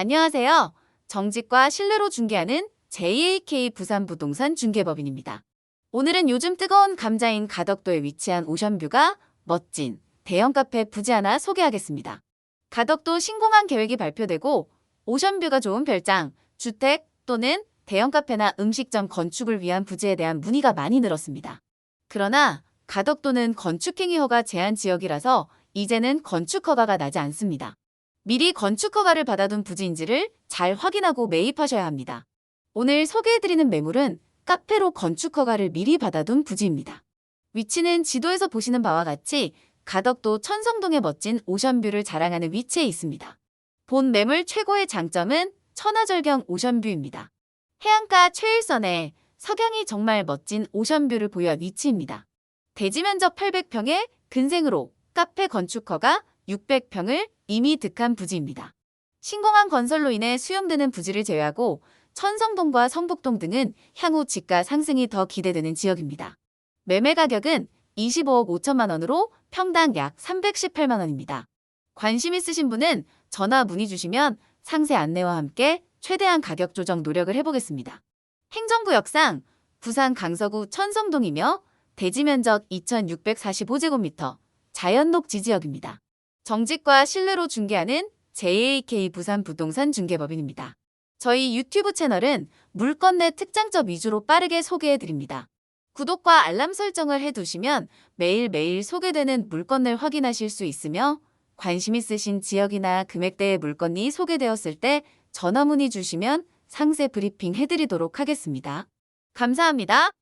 안녕하세요. 정직과 신뢰로 중개하는 JAK 부산부동산 중개법인입니다. 오늘은 요즘 뜨거운 감자인 가덕도에 위치한 오션뷰가 멋진 대형 카페 부지 하나 소개하겠습니다. 가덕도 신공항 계획이 발표되고 오션뷰가 좋은 별장, 주택 또는 대형 카페나 음식점 건축을 위한 부지에 대한 문의가 많이 늘었습니다. 그러나 가덕도는 건축행위 허가 제한 지역이라서 이제는 건축 허가가 나지 않습니다. 미리 건축 허가를 받아둔 부지인지를 잘 확인하고 매입하셔야 합니다. 오늘 소개해드리는 매물은 카페로 건축 허가를 미리 받아둔 부지입니다. 위치는 지도에서 보시는 바와 같이 가덕도 천성동의 멋진 오션뷰를 자랑하는 위치에 있습니다. 본 매물 최고의 장점은 천하절경 오션뷰입니다. 해안가 최일선에 석양이 정말 멋진 오션뷰를 보유한 위치입니다. 대지 면적 800평에 근생으로 카페 건축허가 600평을 이미 득한 부지입니다. 신공항 건설로 인해 수용되는 부지를 제외하고 천성동과 성북동 등은 향후 집가 상승이 더 기대되는 지역입니다. 매매 가격은 25억 5천만 원으로 평당 약 318만 원입니다. 관심 있으신 분은 전화 문의 주시면 상세 안내와 함께 최대한 가격 조정 노력을 해보겠습니다. 행정구역상 부산 강서구 천성동이며 대지 면적 2,645제곱미터 자연녹 지 지역입니다. 정직과 신뢰로 중개하는 JAK 부산 부동산 중개법인입니다. 저희 유튜브 채널은 물건 내 특장점 위주로 빠르게 소개해 드립니다. 구독과 알람 설정을 해두시면 매일매일 소개되는 물건을 확인하실 수 있으며 관심 있으신 지역이나 금액대의 물건이 소개되었을 때 전화 문의 주시면 상세 브리핑 해드리도록 하겠습니다. 감사합니다.